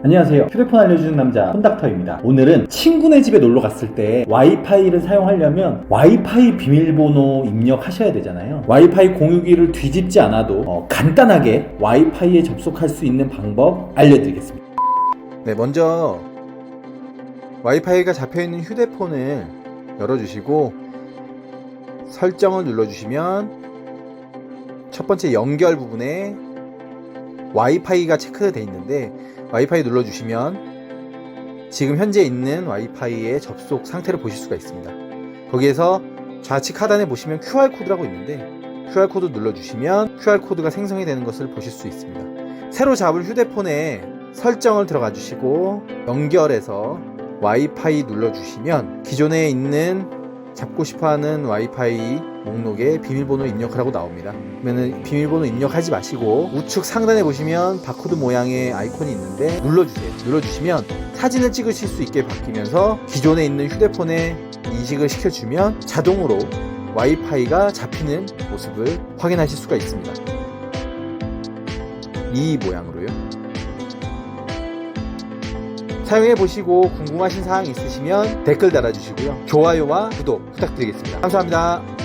안녕하세요. 휴대폰 알려주는 남자 폰닥터입니다. 오늘은 친구네 집에 놀러 갔을 때 와이파이를 사용하려면 와이파이 비밀번호 입력하셔야 되잖아요. 와이파이 공유기를 뒤집지 않아도 어, 간단하게 와이파이에 접속할 수 있는 방법 알려드리겠습니다. 네, 먼저 와이파이가 잡혀 있는 휴대폰을 열어주시고 설정을 눌러주시면 첫 번째 연결 부분에 와이파이가 체크되어 있는데 와이파이 눌러주시면 지금 현재 있는 와이파이의 접속 상태를 보실 수가 있습니다. 거기에서 좌측 하단에 보시면 QR 코드라고 있는데 QR 코드 눌러주시면 QR 코드가 생성이 되는 것을 보실 수 있습니다. 새로 잡을 휴대폰에 설정을 들어가 주시고 연결해서 와이파이 눌러주시면 기존에 있는 잡고 싶어하는 와이파이 목록에 비밀번호 입력하라고 나옵니다. 그러면 비밀번호 입력하지 마시고 우측 상단에 보시면 바코드 모양의 아이콘이 있는데 눌러주세요. 눌러주시면 사진을 찍으실 수 있게 바뀌면서 기존에 있는 휴대폰에 인식을 시켜주면 자동으로 와이파이가 잡히는 모습을 확인하실 수가 있습니다. 이 모양으로요. 사용해 보시고 궁금하신 사항 있으시면 댓글 달아주시고요. 좋아요와 구독 부탁드리겠습니다. 감사합니다.